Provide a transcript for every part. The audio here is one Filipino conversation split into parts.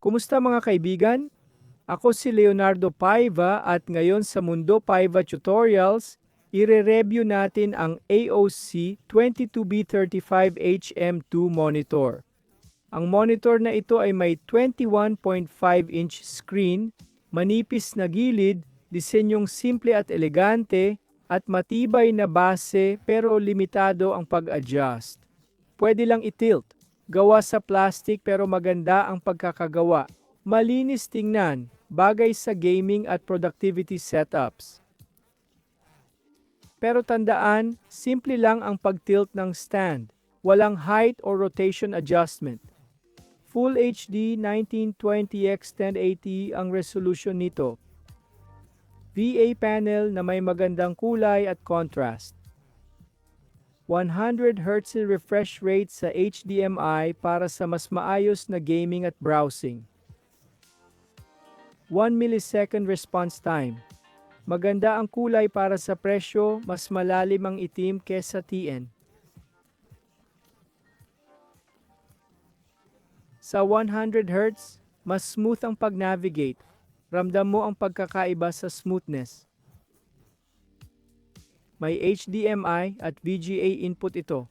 Kumusta mga kaibigan? Ako si Leonardo Paiva at ngayon sa Mundo Paiva Tutorials, ire-review natin ang AOC 22B35HM2 monitor. Ang monitor na ito ay may 21.5 inch screen, manipis na gilid, disenyong simple at elegante, at matibay na base pero limitado ang pag-adjust. Pwede lang itilt. Gawa sa plastic pero maganda ang pagkakagawa. Malinis tingnan, bagay sa gaming at productivity setups. Pero tandaan, simple lang ang pag-tilt ng stand. Walang height or rotation adjustment. Full HD 1920x 1080 ang resolution nito. VA panel na may magandang kulay at contrast. 100 Hz refresh rate sa HDMI para sa mas maayos na gaming at browsing. 1 millisecond response time. Maganda ang kulay para sa presyo, mas malalim ang itim kesa TN. Sa 100 Hz, mas smooth ang pag-navigate. Ramdam mo ang pagkakaiba sa smoothness. May HDMI at VGA input ito.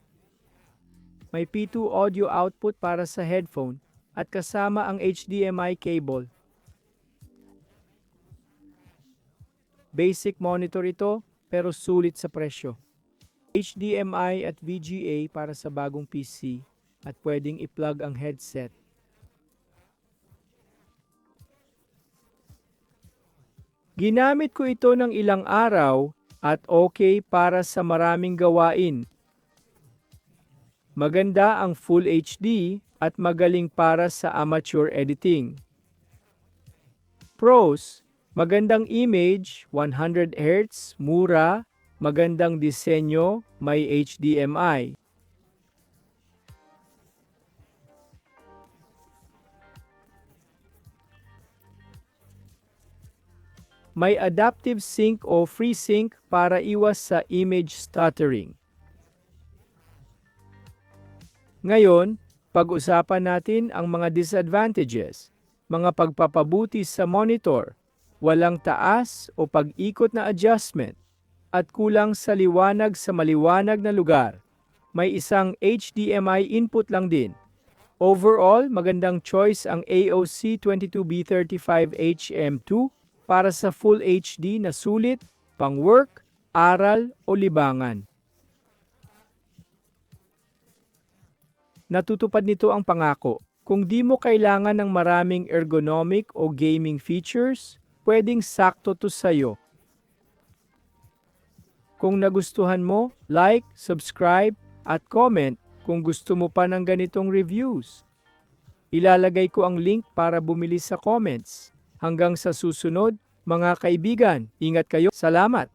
May P2 audio output para sa headphone at kasama ang HDMI cable. Basic monitor ito pero sulit sa presyo. HDMI at VGA para sa bagong PC at pwedeng i-plug ang headset. Ginamit ko ito ng ilang araw at okay para sa maraming gawain. Maganda ang Full HD at magaling para sa amateur editing. Pros, magandang image, 100 Hz, mura, magandang disenyo, may HDMI. May adaptive sync o FreeSync para iwas sa image stuttering. Ngayon, pag-usapan natin ang mga disadvantages, mga pagpapabuti sa monitor, walang taas o pag-ikot na adjustment, at kulang sa liwanag sa maliwanag na lugar. May isang HDMI input lang din. Overall, magandang choice ang AOC 22B35HM2 para sa Full HD na sulit, pang-work, aral o libangan. Natutupad nito ang pangako. Kung di mo kailangan ng maraming ergonomic o gaming features, pwedeng sakto to sa'yo. Kung nagustuhan mo, like, subscribe, at comment kung gusto mo pa ng ganitong reviews. Ilalagay ko ang link para bumili sa comments. Hanggang sa susunod, mga kaibigan, ingat kayo. Salamat!